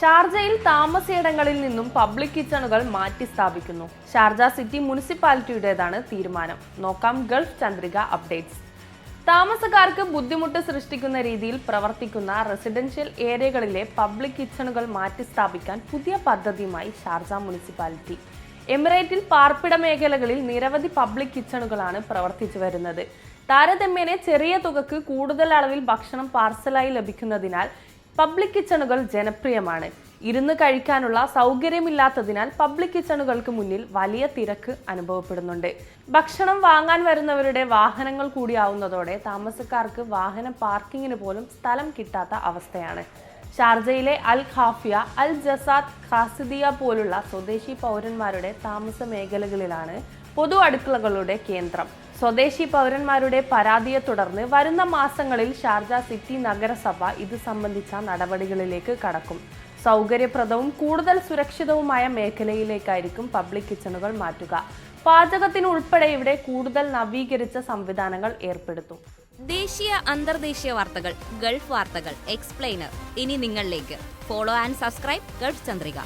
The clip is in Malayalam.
ഷാർജയിൽ താമസയിടങ്ങളിൽ നിന്നും പബ്ലിക് കിച്ചണുകൾ മാറ്റി സ്ഥാപിക്കുന്നു. ഷാർജ സിറ്റി മുനിസിപ്പാലിറ്റിയുടേതാണ് തീരുമാനം. നോക്കാം ഗൾഫ് ചന്ദ്രിക അപ്ഡേറ്റ്സ്. താമസക്കാർക്ക് ബുദ്ധിമുട്ട് സൃഷ്ടിക്കുന്ന രീതിയിൽ പ്രവർത്തിക്കുന്ന റെസിഡൻഷ്യൽ ഏരിയകളിലെ പബ്ലിക് കിച്ചണുകൾ മാറ്റി സ്ഥാപിക്കാൻ പുതിയ പദ്ധതിയുമായി ഷാർജ മുനിസിപ്പാലിറ്റി. എമിറേറ്റിൽ പാർപ്പിട മേഖലകളിൽ നിരവധി പബ്ലിക് കിച്ചണുകളാണ് പ്രവർത്തിച്ചു വരുന്നത്. താരതമ്യേന ചെറിയ തുകക്ക് കൂടുതൽ അളവിൽ ഭക്ഷണം പാർസലായി ലഭിക്കുന്നതിനാൽ പബ്ലിക് കിച്ചണുകൾ ജനപ്രിയമാണ്. ഇരുന്ന് കഴിക്കാനുള്ള സൗകര്യമില്ലാത്തതിനാൽ പബ്ലിക് കിച്ചണുകൾക്ക് മുന്നിൽ വലിയ തിരക്ക് അനുഭവപ്പെടുന്നുണ്ട്. ഭക്ഷണം വാങ്ങാൻ വരുന്നവരുടെ വാഹനങ്ങൾ കൂടിയാവുന്നതോടെ താമസക്കാർക്ക് വാഹന പാർക്കിങ്ങിന് പോലും സ്ഥലം കിട്ടാത്ത അവസ്ഥയാണ്. ഷാർജയിലെ അൽ ഖാഫിയ അൽ ജസാദ് ഖാസിദിയ പോലുള്ള സ്വദേശി പൗരന്മാരുടെ താമസ മേഖലകളിലാണ് പൊതു അടുക്കളകളുടെ കേന്ദ്രം. സ്വദേശി പൗരന്മാരുടെ പരാതിയെ തുടർന്ന് വരുന്ന മാസങ്ങളിൽ ഷാർജ സിറ്റി നഗരസഭ ഇത് സംബന്ധിച്ച നടപടികളിലേക്ക് കടക്കും. സൗകര്യപ്രദവും കൂടുതൽ സുരക്ഷിതവുമായ മേഖലയിലേക്കായിരിക്കും പബ്ലിക് കിച്ചണുകൾ മാറ്റുക. പാചകത്തിന് ഉൾപ്പെടെ ഇവിടെ കൂടുതൽ നവീകരിച്ച സംവിധാനങ്ങൾ ഏർപ്പെടുത്തും. ദേശീയ അന്തർദേശീയ വാർത്തകൾ ഗൾഫ് വാർത്തകൾ എക്സ്പ്ലെയിനർ. ഇനി നിങ്ങളിലേക്ക്. Follow and subscribe Gulf Chandrika.